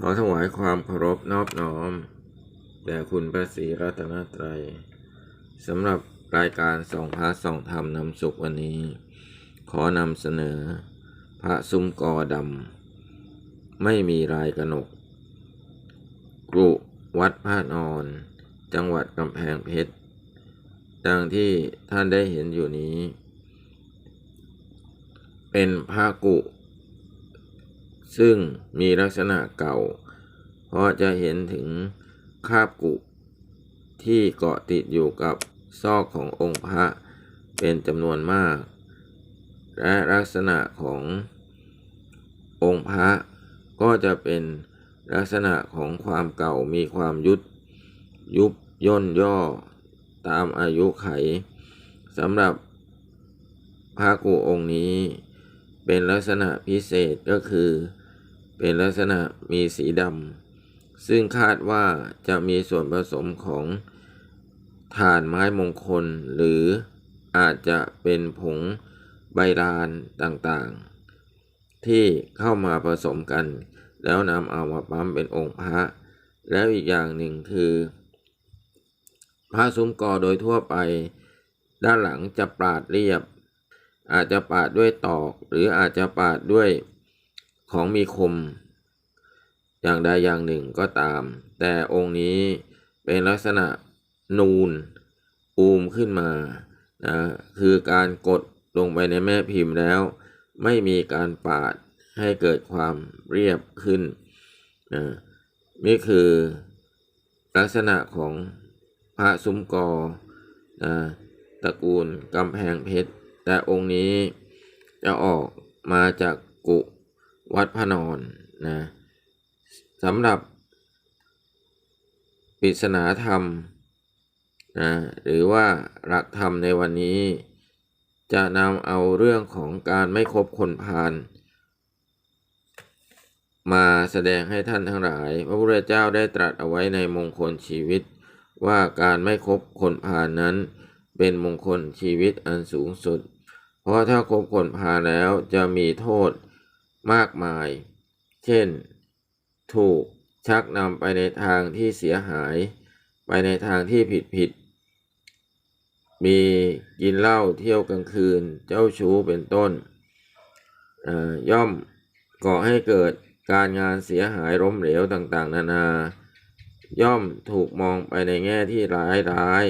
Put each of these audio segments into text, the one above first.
ขอถวายความเคารพนอบน้อมแด่คุณพระศรีรัตนตรัยสำหรับรายการส่องพระส่องธรรมนำสุขวันนี้ ขอนำเสนอ พระซุ้มกอดำไม่มีลายกระหนกกรุวัดพระนอน จังหวัดกำแพงเพชรดังที่ท่านได้เห็นอยู่นี้ เป็นพระกุ ซึ่งมีลักษณะเก่า เพราะจะเห็นถึงคาบกุ ที่เกาะติดอยู่กับซอกขององค์พระเป็นจำนวนมาก และลักษณะขององค์พระก็จะเป็นลักษณะของความเก่ามีความยุดยุบย่นย่อตามอายุไขสำหรับพระกุองค์นี้ เป็นลักษณะพิเศษก็คือ เป็นลักษณะมีสีดำซึ่งคาดว่าจะมีส่วนผสมของถ่านไม้มงคล หรืออาจจะเป็นผงใบลานต่างๆ ที่เข้ามาผสมกัน แล้วนำเอามาปั๊มเป็นองค์พระ แล้วอีกอย่างหนึ่งคือ พระซุ้มกอโดยทั่วไป ด้านหลังจะปราดเรียบ อาจจะปาดด้วยตอก หรืออาจจะปาดด้วยของมีคม อย่างใดอย่างหนึ่งก็ตาม แต่องค์นี้เป็นลักษณะนูนอูมขึ้นมานะคือการกดลงไปในแม่พิมพ์แล้ว ไม่มีการปาดให้เกิดความเรียบขึ้นนะนี่คือลักษณะของพระซุ้มกอนะตระกูลกำแพงเพชร แต่องค์นี้จะออกมาจากกุวัดพระนอนนะสำหรับปริศนาธรรมนะหรือว่าหลักธรรมในวันนี้ จะนำเอาเรื่องของการไม่คบคนพาลมาแสดงให้ท่านทั้งหลาย พระพุทธเจ้าได้ตรัสเอาไว้ในมงคลชีวิต ว่าการไม่คบคนพาลนั้น เป็นมงคลชีวิตอันสูงสุด ราะถ้าคบคนพาแล้วจะมีโทษมากมาย เช่น ถูกชักนำไปในทางที่เสียหาย ไปในทางที่ผิดผิด มีกินเหล้าเที่ยวกลางคืน เจ้าชู้เป็นต้น ย่อมก่อให้เกิดการงานเสียหายล้มเหลวต่างๆ นานา ย่อมถูกมองไปในแง่ที่ร้ายร้าย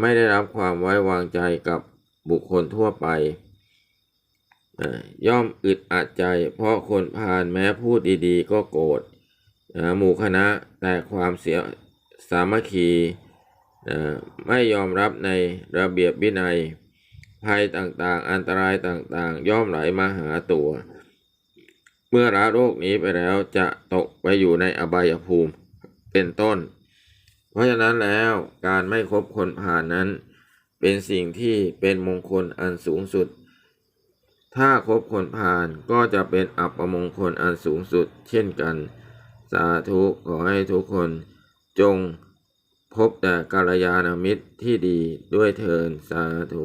ไม่ได้รับความไว้วางใจกับ บุคคลทั่วไป ย่อมอึดอัดใจ เพราะคนพาลแม้พูดดีๆ ก็โกรธหมู่คณะแต่ความเสียสามัคคีไม่ยอมรับในระเบียบวินัย ภัยต่างๆ อันตรายต่างๆ ย่อมไหลมาหาตัว เมื่อละโรคนี้ไปแล้วจะตกไปอยู่ในอบายภูมิเป็นต้น เพราะฉะนั้นแล้วการไม่คบคนผ่านนั้น เป็นสิ่งที่เป็นมงคลอันสูงสุด ถ้าคบคนผ่านก็จะเป็นอัปมงคลอันสูงสุด เช่นกัน สาธุขอให้ทุกคนจงพบแต่กัลยาณมิตรที่ดีด้วยเทินสาธุ